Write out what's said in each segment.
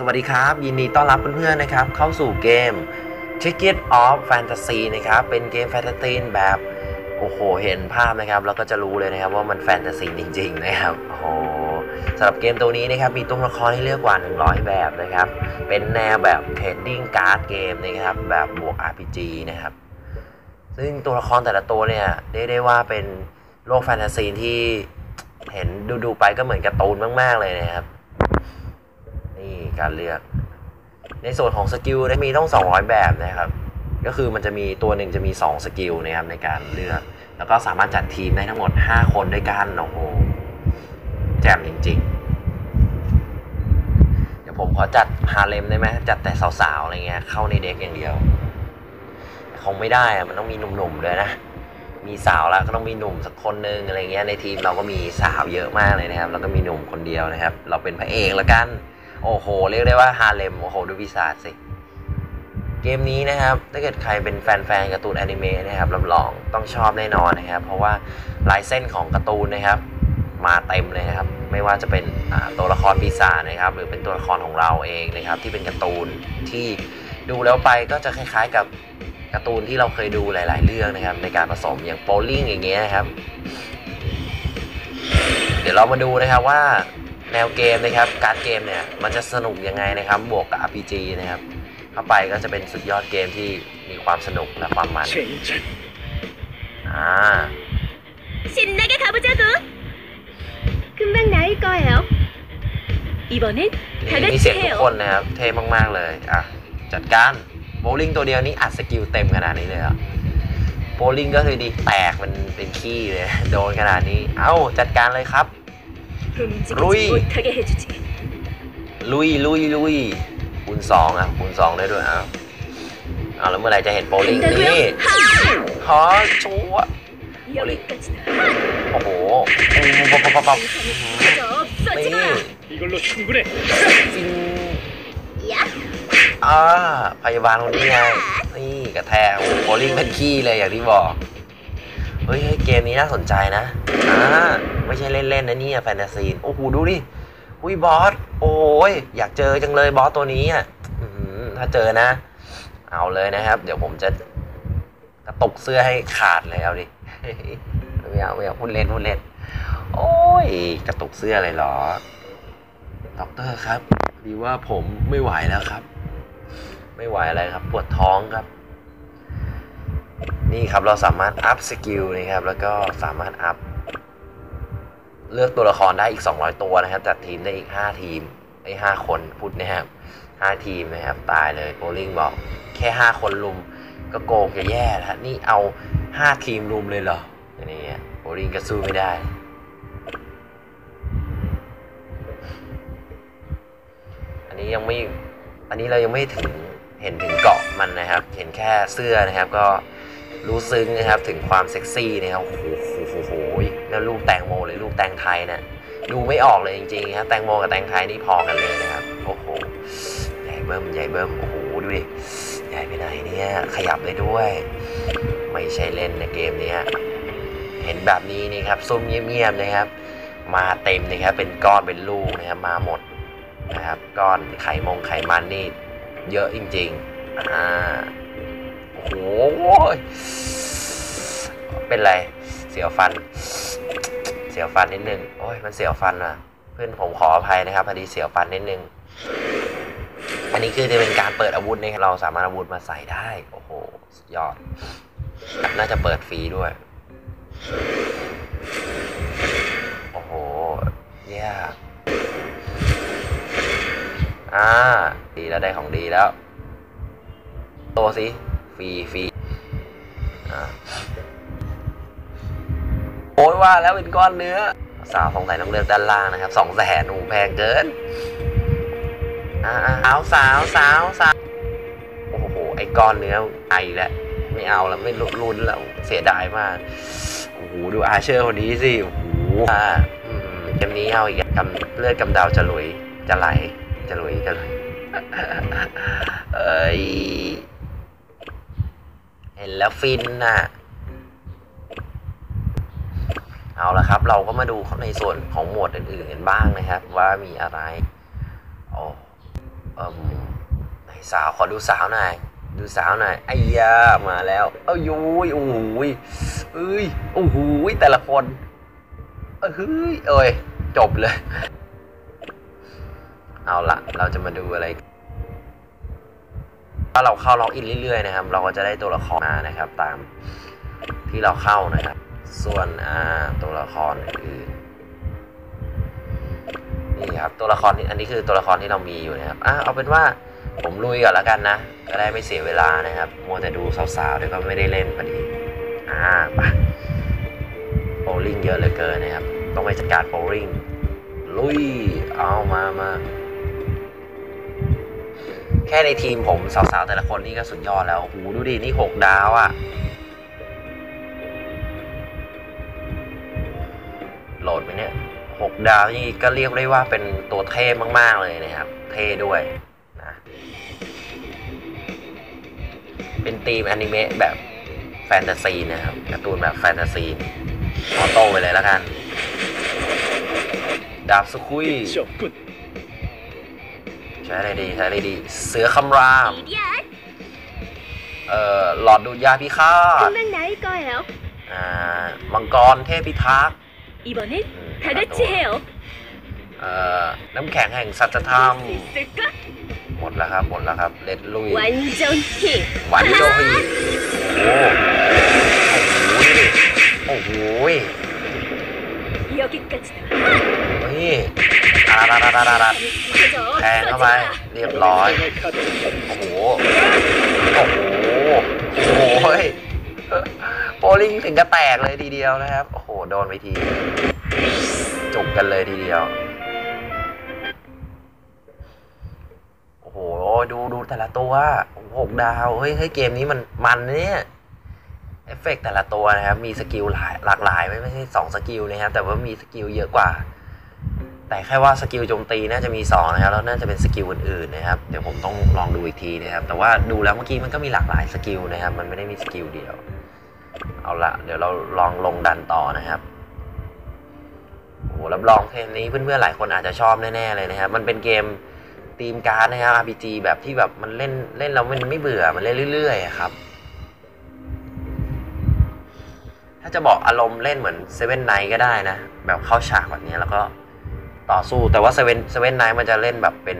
สวัสดีครับ ยินดีต้อนรับเพื่อนๆนะครับ เข้าสู่เกม Ticket of Fantasy นะครับ เป็นเกมแฟนตาซีแบบ โอ้โห เห็นภาพนะครับ แล้วก็จะรู้เลยนะครับว่ามันแฟนตาซีจริง ๆ นะครับ โอ้โหสำหรับเกมตัวนี้นะครับ มีตัวละครให้เลือกกว่า 100 แบบนะครับ เป็นแนวแบบ Trading Card เกมนะครับ แบบบวก RPG นะครับ ซึ่งตัวละครแต่ละตัวเนี่ยเรียกได้ว่าเป็นโลกแฟนตาซีที่เห็นดูๆไปก็เหมือนการ์ตูนมาก ๆ เลยนะครับ นี่การเลือก ในส่วนของสกิลไดมีต้อง 200 แบบนะครับ ก็คือมันจะมีตัวหนึ่งจะมี 2 สกิลนะครับในการเลือก แล้วก็สามารถจัดทีมได้ทั้งหมด 5 คนด้วยกันโอ้โหแจ่มจริง ๆ เดี๋ยวผมขอจัดฮาเลมได้ไหมจัดแต่สาวๆอะไรเงี้ยเข้าในเด็กอย่างเดียวคงไม่ได้อะมันต้องมีหนุ่มๆด้วยนะมีสาวแล้วก็ต้องมีหนุ่มสักคนนึงอะไรเงี้ยในทีมเราก็มีสาวเยอะมากเลยนะครับ แล้วก็มีหนุ่มคนเดียวนะครับ เราเป็นพระเอกละกัน โอ้โห เรียกได้ว่าฮาเลมโอ้โหดูพิศาสิ เกมนี้นะครับ ถ้าเกิดใครเป็นแฟนๆการ์ตูนแอนิเมะนะครับรับรองต้องชอบแน่นอนนะครับ เพราะว่าลายเส้นของการ์ตูนนะครับ มาเต็มเลยนะครับ ไม่ว่าจะเป็นตัวละครปีศาจนะครับ หรือเป็นตัวละครของเราเองนะครับ ที่เป็นการ์ตูนที่ดูแล้วไปก็จะคล้ายๆกับการ์ตูนที่เราเคยดูหลาย ๆ เรื่องนะครับ ในการผสมอย่างโปลลิงอย่างเงี้ยครับ เดี๋ยวเรามาดูนะครับว่า แนวเกมนะครับ การ์ดเกมเนี่ย มันจะสนุกยังไงนะครับ บวกกับ RPG นะครับ เข้าไปก็จะเป็นสุดยอดเกมที่มีความสนุกและความมันอ่าชินนะแกครับเจ้ากูคุณบ้างไหนก็เหรออีบอนินี่เสียงทุกคนนะครับ เท่มาก ๆ เลย อะ จัดการโบลิ่งตัวเดียวนี้อัดสกิลเต็มขนาดนี้เลยอะโบลิ่งก็คือดีแตกมันเป็นขี้เลย โดนขนาดนี้ เอ้า จัดการเลยครับ ลุย ลุยลุยลุยคูณสองอะคูณสองได้ด้วยอะเอาแล้วเมื่อไหร่จะเห็นโบลิงนี่ฮอชัวโบลิ่งโอ้โหปั๊บปั๊บปั๊บนี่ฟินอ่าพยาบาลคนนี้ไงนี่กระแทกโบลิ่งเป็นขี้เลยอย่างที่บอกเฮ้ยเกมนี้น่าสนใจนะอ่า ไม่ใช่เล่นๆนะเนี่ยแฟนตาซีโอ้โหดูดิอุ้ยบอส โอ้ยอยากเจอจังเลยบอสตัวนี้อะถ้าเจอนะ เอาเลยนะครับ เดี๋ยวผมจะกระตุกเสื้อให้ขาดเลยเอาดิไม่เอาไม่เอาพูดเล่นพูดเล่น โอ้ยกระตุกเสื้อเลยเหรอด็อกเตอร์ครับดีว่าผมไม่ไหวแล้วครับ ไม่ไหวอะไรครับ ปวดท้องครับ นี่ครับเราสามารถอัพสกิลนะครับ แล้วก็สามารถอัพ เลือกตัวละครได้อีก 200 ตัวนะครับจัดทีมได้อีก 5 ทีมไอ้5คนพูดนะครับ5ทีมนะครับตายเลยโบลิ่งบอกแค่ 5 คนลุมก็โกงจะแย่แล้วนี่เอา 5 ทีมลุมเลยเหรออย่างนี้โบลิ่งก็สู้ไม่ได้อันนี้ยังไม่อันนี้เรายังไม่ถึงเห็นถึงเกาะมันนะครับ เห็นแค่เสื้อนะครับก็ รู้ซึ้งนะครับถึงความเซ็กซี่นะครับโอ้โหโอ้โหโหแล้วลูกแตงโมหรือลูกแตงไทยเนะดูไม่ออกเลยจริงๆครับแตงโมกับแตงไทยนี่พอกันเลยนะครับโอ้โหใหญ่เบิ้มใหญ่เบิ้มโอ้โหดูดิใหญ่ไปไหนเนี่ยขยับได้ด้วย ไม่ใช่เล่นนะเกมเนี้ยเห็นแบบนี้นี่ครับซุ่มเงียบๆนะครับ มาเต็มนะครับเป็นก้อนเป็นลูกนะครับมาหมดนะครับก้อนไขมงไขมันนี่เยอะจริงๆอ่า โอ้โหเป็นไร เสียวฟัน เสียวฟันนิดนึง โอ้ย มันเสียวฟันว่ะ เพื่อนผมขออภัยนะครับพอดีเสียวฟันนิดนึง อันนี้คือจะเป็นการเปิดอาวุธนะครับเราสามารถอาวุธมาใส่ได้ โอ้โห ยอด น่าจะเปิดฟรีด้วย โอ้โห เยี่ยอ่า ดีแล้วได้ของดีแล้ว โตสิ ฟรีฟรีโอ้ยว่าแล้วเป็นก้อนเนื้อ สาวสงสัยต้องเลือกด้านล่างนะครับสองแสนอูแพงเกินสาวสาวสาวสาวโอ้โห ไอ้ก้อนเนื้อไอแล้วไม่เอาแล้วไม่รุนแล้วเสียดายมากโอ้โหดูอาเชอร์คนนี้สิโอ้โหอ่าอืมเกมนี้เอาอีกกำเลือดกำดาวจะลุยจะไหลจะลุยจะลุยเอ้ย เห็นแล้วฟินน่ะ เอาละครับ เราก็มาดูในส่วนของหมวดอื่นๆกันบ้างนะครับ ว่ามีอะไรโอ้เอมไหนสาวขอดูสาวหน่อยดูสาวหน่อยไอ้ยามาแล้ว เอ้ยยุยโอ้โหยเอ้ยโอ้โหยแต่ละคนเอ้ยเฮ้ยเอ้ยจบเลย เอาละเราจะมาดูอะไราเราเข้าล็อกอินเรื่อยๆนะครับ เราก็จะได้ตัวละครมานะครับ ตามที่เราเข้านะครับ ส่วนตัวละครอื่นๆนี่ครับตัวละครนี้อันนี้คือตัวละครที่เรามีอยู่นะครับอะเอาเป็นว่าผมลุยก่อนแล้วกันนะ ก็ได้ไม่เสียเวลานะครับมัวแต่ดูสาวๆเดี๋ยวก็ไม่ได้เล่นพอดีอ่าไปโบลิ่งเยอะเหลือเกินนะครับ ต้องไปจัดการโบลิ่งลุยเอามามา แค่ในทีมผมสาวๆแต่ละคนนี่ก็สุดยอดแล้วโอ้โหดูดิ นี่หกดาวอะ่ะ โหลดไปเนี่ยหกดาวนี่ก็เรียกได้ว่าเป็นตัวเท่มาก ๆ เลยนะครับ เท่ด้วยนะเป็นทีมอนิเมะแบบแฟนตาซีนะครับการ์ตูนแบบแฟนตาซีออโต้ไปเลยแล้วกัน ดาบสุคุย ใช้อะไรดีใช้อะไรดี เสือคำราม เอ่อหลอดดูดยาพิฆาตอ่ามังกรเทพพิทักษ์เอ่อน้ำแข็งแห่งสัจธรรมหมดแล้วครับ หมดแล้วครับ เล็ดลุยวันจจฮีวันจจฮีโอ้โหโอ้โหนี่ารารารารารา 그저 แทงเข้าไป เรียบร้อย の方 โอ้โห โอ้โห โอ้โหเฮ้ยโบลิ่งถึงกระแตกเลยทีเดียวนะครับ โอ้โห โดนไปที จุกกันเลยทีเดียว โอ้โห ดูดูแต่ละตัวโอ้โหหกดาว เฮ้ยเฮ้ยเกมนี้มันมันนะเนี่ย เอฟเฟกต์แต่ละตัวนะครับ มีสกิลหลายหลากหลายไม่ไม่ใช่สองสกิลนะครับ แต่ว่ามีสกิลเยอะกว่า แต่แค่ว่าสกิลโจมตีน่าจะมีสองนะครับแล้วน่าจะเป็นสกิลอื่นๆนะครับเดี๋ยวผมต้องลองดูอีกทีนะครับ แต่ว่าดูแล้วเมื่อกี้มันก็มีหลากหลายสกิลนะครับ มันไม่ได้มีสกิลเดียว เอาละเดี๋ยวเราลองลงดันต่อนะครับโอ้รับรองเกมนี้เพื่อนๆหลายคนอาจจะชอบแน่ๆเลยนะครับ มันเป็นเกมทีมการ์ดนะครับ RPG แบบที่แบบมันเล่นเล่นแล้วมันไม่เบื่อมันเล่นเรื่อยๆครับ ถ้าจะบอกอารมณ์เล่นเหมือนเซเว่นไนก็ได้นะ แบบเข้าฉากแบบนี้แล้วก็ ต่อสู้แต่ว่าเซเว่นเซเว่นไนมันจะเล่นแบบเป็น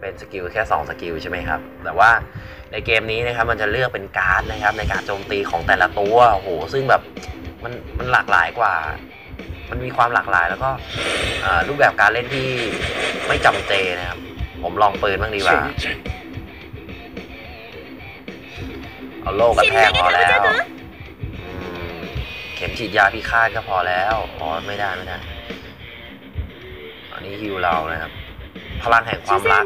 เป็นสกิลแค่2สกิลใช่ไหมครับ แต่ว่าในเกมนี้นะครับมันจะเลือกเป็นการ์ดนะครับ ในการโจมตีของแต่ละตัวโอ้โหซึ่งแบบมันมันหลากหลายกว่า มันมีความหลากหลายแล้วก็เอ่อรูปแบบการเล่นที่ไม่จำเจนะครับ ผมลองปืนบ้างดีกว่า全然เอาโล่กระแทกพอแล้วอืมเข็มฉีดยาพิฆาตก็พอแล้วอ๋อไม่ได้ไม่ได้อั นี่ฮิวเรานะครับ พลังแห่งความรัก?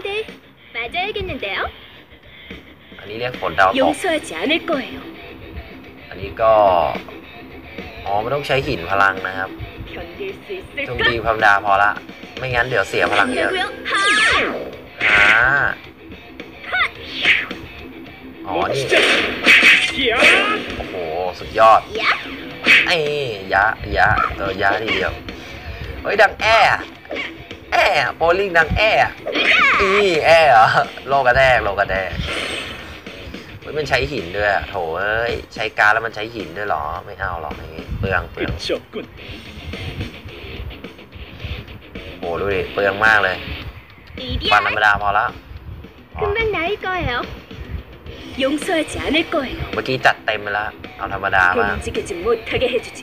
อันนี้เรียกฝนดาวตก.อันนี้ก็ อ๋อไม่ต้องใช้หินพลังนะครับ 견딜 수 จง?ดีพรมดาพอละ ไม่งั้นเดี๋ยวเสียพลังเยอะ 아니 라? ออ๋อ!โอ้โห สุดยอด 야! ไอ้ยะยะเออยะทีเดียว เฮ้ย ดังแอ แอ้โบลิ่งดังแอ้อีแอ้เหรอโลกระแทกโลกระแทกเฮ้ยมันใช้หินด้วยอะโถเอ้ย ใช้การดแล้วมันใช้หินด้วยเหรอ ไม่เอาหรอกอย่างงี้เปลืองเปลือง 诸君 โหดูดิ เปลืองมากเลย ฟันธรรม 이리야! ดาพอละอ๋อ 금방 나을 거예요 용서하지 않을 거예요 เมื่อกี้จัดเต็มไปแล้ว เอาธรรมดามาก 움직이지 못하게 해주지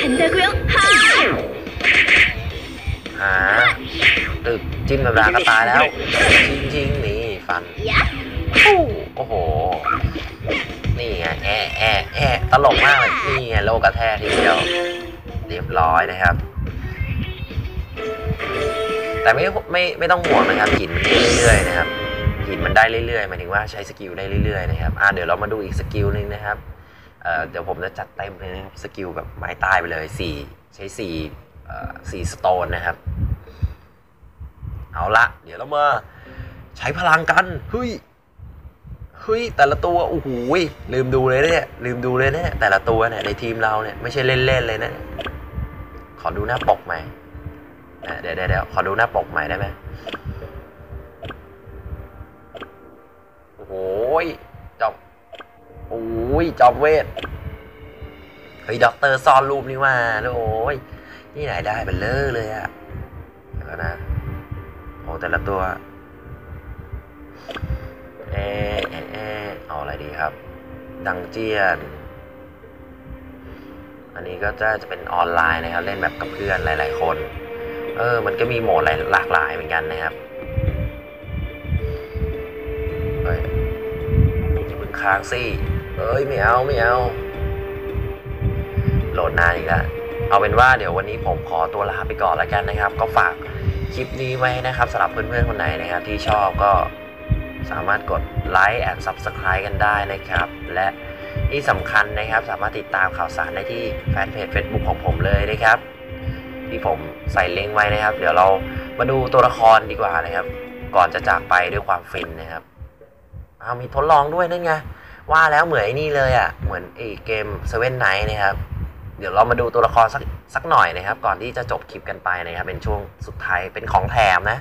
간다고요? 하! หาตึกจิ้มธรรมดาก็ตายแล้วชิงชิงนี่ฟัน 야! โอ้โห นี่ไงแอะแอะแอะตลกมากเลยนี่ไงโลกกระแทกทีเดียวเรียบร้อยนะครับ แต่ไม่ไม่ไม่ต้องห่วงนะครับหินมันขึ้นเรื่อยๆนะครับหินมันได้เรื่อยๆหมายถึงว่าใช้สกิลได้เรื่อยๆนะครับอ่าเดี๋ยวเรามาดูอีกสกิลหนึงนะครับเอ่อเดี๋ยวผมจะจัดเต็มเลยนะครับสกิลแบบไม้ตายไปเลยสี่ใช้สี่เอ่อ สี่สโตนนะครับ เอาละเดี๋ยวเรามาใช้พลังกันเฮ้ยเฮ้ยแต่ละตัวโอ้โหลืมดูเลยเนี่ยลืมดูเลยเนี่ยแต่ละตัวเนี่ยในทีมเราเนี่ยไม่ใช่เล่นๆเลยนะขอดูหน้าปกใหม่เดี๋ยวเดี๋ยวขอดูหน้าปกใหม่ได้ไหมโอ้ยจอบโอ้ยจอบเวทเฮ้ยด็อกเตอร์ซ่อนรูปนี่มาโอ้ย นี่ไหนได้เป็นเลอะเลยอะเดี๋ยวก่อนะโอ้แต่ละตัว เอเอเอเอาอะไรดีครับ ดังเจียน อันนี้ก็จะจะเป็นออนไลน์นะครับ เล่นแบบกับเพื่อนหลาย ๆ คน เออ มันก็มีโหมดหลายหลากหลายเหมือนกันนะครับเฮ้ยอย่าพิ่งค้างสิเอ้ย ไม่เอา ไม่เอา โหลดนานอีกแล้ว เอาเป็นว่าเดี๋ยววันนี้ผมขอตัวลาไปก่อนแล้วกันนะครับ ก็ฝากคลิปนี้ไว้นะครับสำหรับเพื่อนๆคนไหนนะครับที่ชอบก็สามารถกดไลค์แอนด์ Subscribe กันได้นะครับ และที่สำคัญนะครับสามารถติดตามข่าวสารได้ที่แฟนเพจ Facebook ของผมเลยนะครับ ที่ผมใส่ลิงก์ไว้นะครับ เดี๋ยวเรามาดูตัวละครดีกว่านะครับ ก่อนจะจากไปด้วยความฟินนะครับเอามีทดลองด้วยนั่นไงว่าแล้วเหมือนไอ้นี่เลยอะ่ะเหมือนไอ้เกมเซเว่นไนท์นะครับ เดี๋ยวเรามาดูตัวละครสักสักหน่อยนะครับ ก่อนที่จะจบคลิปกันไปนะครับ เป็นช่วงสุดท้ายเป็นของแถมนะ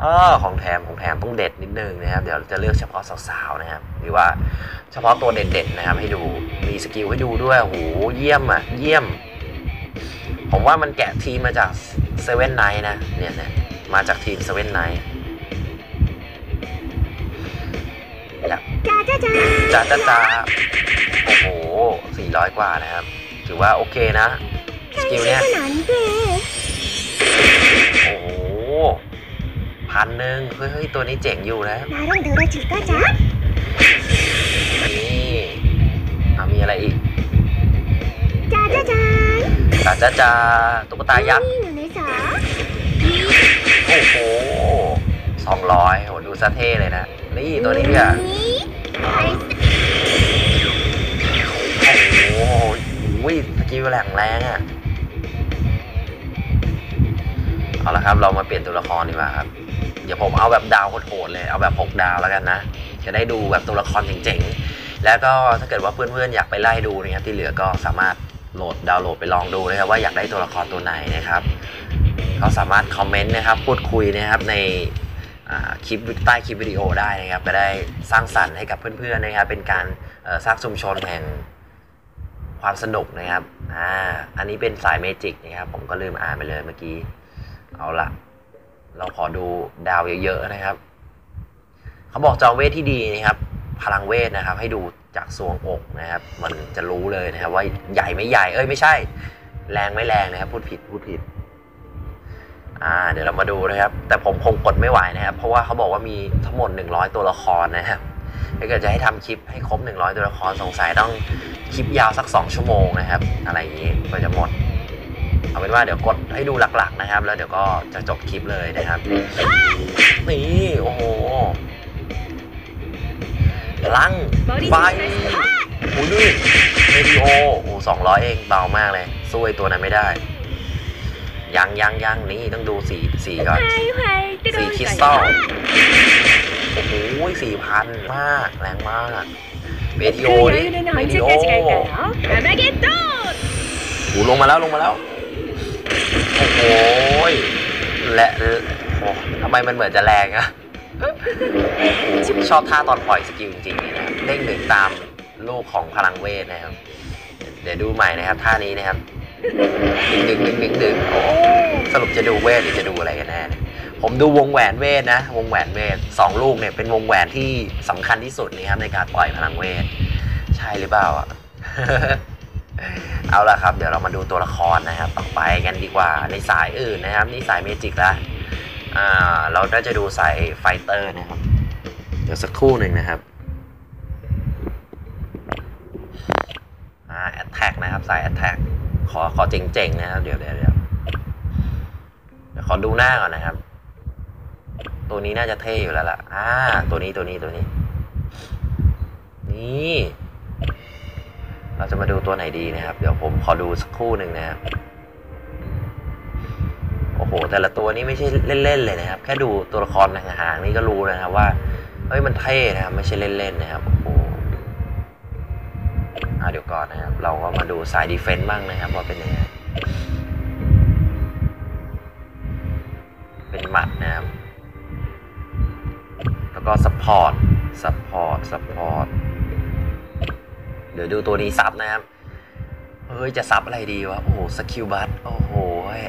เออของแถมของแถมต้องเด็ดนิดนึงนะครับ เดี๋ยวจะเลือกเฉพาะสาวๆนะครับ หรือว่าเฉพาะตัวเด็ดๆนะครับ ให้ดูมีสกิลให้ดูด้วยโอ้โหเยี่ยมอะเยี่ยม ผมว่ามันแกะทีมมาจากเซเว่นไนท์นะเนี่ยเนี่ยมาจากทีมเซเว่นไนท์จ้าจ้าจ้าจ้าจ้าจ้าโอ้โหสี่ร้อยกว่านะครับ ถือว่าโอเคนะ สกิลเนี้ยโอ้พันหนึ่งเฮ้ยตัวนี้เจ๋งอยู่แล้ะนี่เอามีอะไรอีกจ้าจ้าจ้าจ้าจ้าจ้าตุ๊กตายักษ์โอ้โหสองร้อยโหดูซะเท่เลยนะ นี่ตัวนี้อะ อุ้ยสกิลแหลงแรงอะ เอาละครับ เรามาเปลี่ยนตัวละครดีกว่าครับ เดี๋ยวผมเอาแบบดาวโหดเลย เอาแบบหกดาวแล้วกันนะ จะได้ดูแบบตัวละครเจ๋งๆ แล้วก็ถ้าเกิดว่าเพื่อนๆอยากไปไล่ดูนะครับที่เหลือก็สามารถโหลดดาวน์โหลดไปลองดูนะครับว่าอยากได้ตัวละครตัวไหนนะครับ ก็สามารถคอมเมนต์นะครับพูดคุยนะครับในคลิปใต้คลิปวิดีโอได้นะครับก็ได้สร้างสรรค์ให้กับเพื่อนๆนะครับเป็นการสร้างชุมชนแห่ง ความสนุกนะครับ อ่า อันนี้เป็นสายเมจิกนะครับ ผมก็ลืมอ่านไปเลยเมื่อกี้ เอาละ เราขอดูดาวเยอะๆนะครับ เขาบอกจอมเวทที่ดีนะครับ พลังเวทนะครับ ให้ดูจากซวงอกนะครับ มันจะรู้เลยนะครับ ว่าใหญ่ไม่ใหญ่ เอ้ยไม่ใช่ แรงไม่แรงนะครับ พูดผิด พูดผิด อ่า เดี๋ยวเรามาดูนะครับ แต่ผมคงกดไม่ไหวนะครับ เพราะว่าเขาบอกว่ามีทั้งหมด100ตัวละครนะครับ ถ้าเกิดจะให้ทำคลิปให้ครบ 100 ตัวละครสงสัยต้องคลิปยาวสัก 2 ชั่วโมงนะครับ อะไรอย่างนี้ก็จะหมด เอาเป็นว่าเดี๋ยวกดให้ดูหลักๆนะครับ แล้วเดี๋ยวก็จะจบคลิปเลยนะครับนี่โอ้โหลังไฟโอ้ดูเมดิโอโอ้สองร้อยเองเบามากเลยสู้ไอตัวนั้นไม่ได้ยังยังยังนี่ต้องดูสีสีก่อนสีคริสตัล โอ้โหสี่พันมากแรงมากเมทิโอดิเมทิโอหูลงมาแล้วลงมาแล้ว โอ้โหและโอ้ทำไมมันเหมือนจะแรงอะชอบท่าตอนปล่อยสกิลจริงๆนะครับเด้งหนึ่งตามลูกของพลังเวทนะครับ เดี๋ยวดูใหม่นะครับท่านี้นะครับดึงดึงดึงดึงดึงโอ้สรุปจะดูเวทหรือจะดูอะไรกันแน่ ผมดูวงแหวนเวทนะ วงแหวนเวทสองลูกเนี่ยเป็นวงแหวนที่สำคัญที่สุดนะครับในการปล่อยพลังเวท ใช่หรือเปล่าอะ เอาละครับ เดี๋ยวเรามาดูตัวละครนะครับ ต่อไปกันดีกว่าในสายอื่นนะครับ นี่สายเมจิกละอ่าเราก็จะดูสายไฟเตอร์นะครับ เดี๋ยวสักครู่หนึ่งนะครับอ่าแอตแทกนะครับสายแอตแทกขอขอเจ๋งๆนะครับเดี๋ยวเดี๋ยวเดี๋ยวขอดูหน้าก่อนนะครับ ตัวนี้น่าจะเท่อยู่แล้วล่ะ อ่า ตัวนี้ตัวนี้ตัวนี้ นี่ เราจะมาดูตัวไหนดีนะครับ เดี๋ยวผมขอดูสักครู่หนึ่งนะครับ โอ้โห แต่ละตัวนี้ไม่ใช่เล่นๆเลยนะครับ แค่ดูตัวละครห่างๆนี่ก็รู้นะครับว่า เฮ้ย มันเท่นะครับ ไม่ใช่เล่นๆนะครับ โอ้โหอ่าเดี๋ยวก่อนนะครับ เราก็มาดูสายดีเฟนต์บ้างนะครับ ว่าเป็นยังไง เป็นหมัดนะ ก็สปอร์ตซัพพอร์ตซัพพอร์ตเดี๋ยวดูตัวนี้ซับนะครับ เฮ้ย จะซับอะไรดีวะ โอ้โห สกิลบัตโอ้โห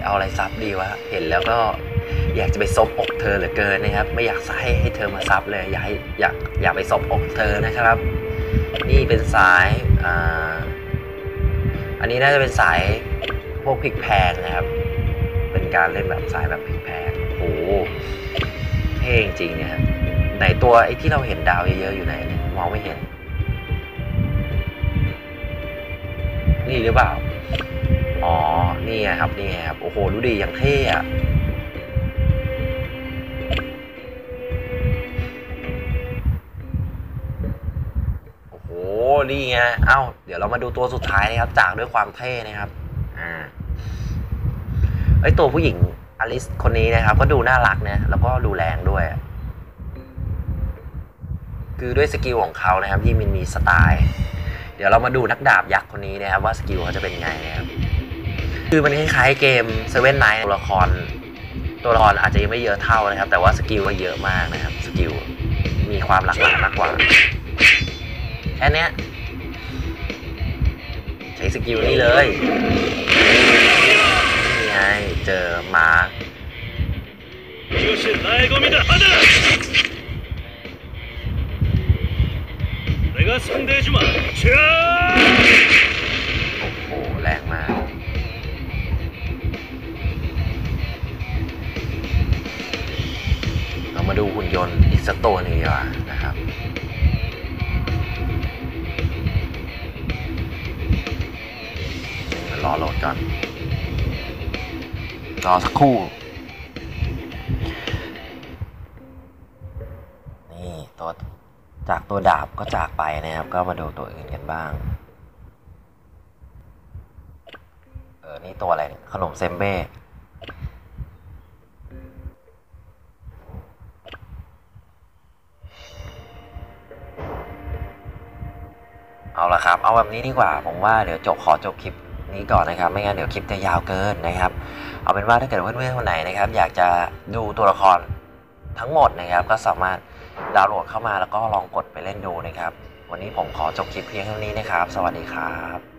เอาอะไรซับดีวะ เห็นแล้วก็อยากจะไปซบอกเธอเหลือเกินนะครับ ไม่อยากให้ให้เธอมาซับเลย อยากอยากอยากไปซบอกเธอนะครับ นี่เป็นสายอ่าอันนี้น่าจะเป็นสายพวกพลิกแพงนะครับ เป็นการเล่นแบบสายแบบพลิกแพงโอ้โหเท่จริงเนี่ยครับ ไหนตัวไอ้ที่เราเห็นดาวเยอะๆอยู่ไหนเนี่ยมองไม่เห็น นี่หรือเปล่า อ๋อ นี่ครับ นี่ครับ โอ้โห ดูดีอย่างเท่อะโอ้โห นี่ไง เอ้า เดี๋ยวเรามาดูตัวสุดท้ายนะครับ จากด้วยความเท่นะครับ อ่า ไอตัวผู้หญิงอลิสคนนี้นะครับ ก็ดูน่ารักนะ แล้วก็ดูแรงด้วย คือด้วยสกิลของเขานะครับที่มันมีสไตล์ เดี๋ยวเรามาดูนักดาบยักษ์คนนี้นะครับว่าสกิลเขาจะเป็นไงนะครับคือมันคล้ายๆเกมเซเว่นไนตัวละครตัวละครอาจจะยังไม่เยอะเท่านะครับ แต่ว่าสกิลก็เยอะมากนะครับสกิลมีความหลากหลายมากกว่าแค่นี้ใช้สกิลนี้เลยนี่ไงเจอมาร์าซันเดจิมาเชียโอ้โห แรงมากเรามาดูหุ่นยนต์อีกสักตัวหนึ่งดีกว่านะครับรอโหลดก่อนรอสักครู่ จากตัวดาบก็จากไปนะครับ ก็มาดูตัวอื่นกันบ้าง เออ นี่ตัวอะไรขนมเซมเบ้เอาละครับ เอาแบบนี้ดีกว่า ผมว่าเดี๋ยวจบขอจบคลิปนี้ก่อนนะครับ ไม่งั้นเดี๋ยวคลิปจะยาวเกินนะครับ เอาเป็นว่าถ้าเกิดเพื่อนๆคนไหนนะครับ อยากจะดูตัวละครทั้งหมดนะครับ ก็สามารถ ดาวน์โหลดเข้ามาแล้วก็ลองกดไปเล่นดูนะครับ วันนี้ผมขอจบคลิปเพียงเท่านี้นะครับ สวัสดีครับ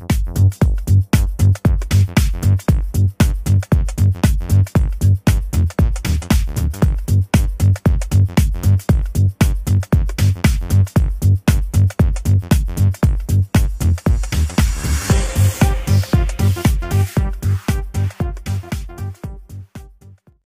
Thank you.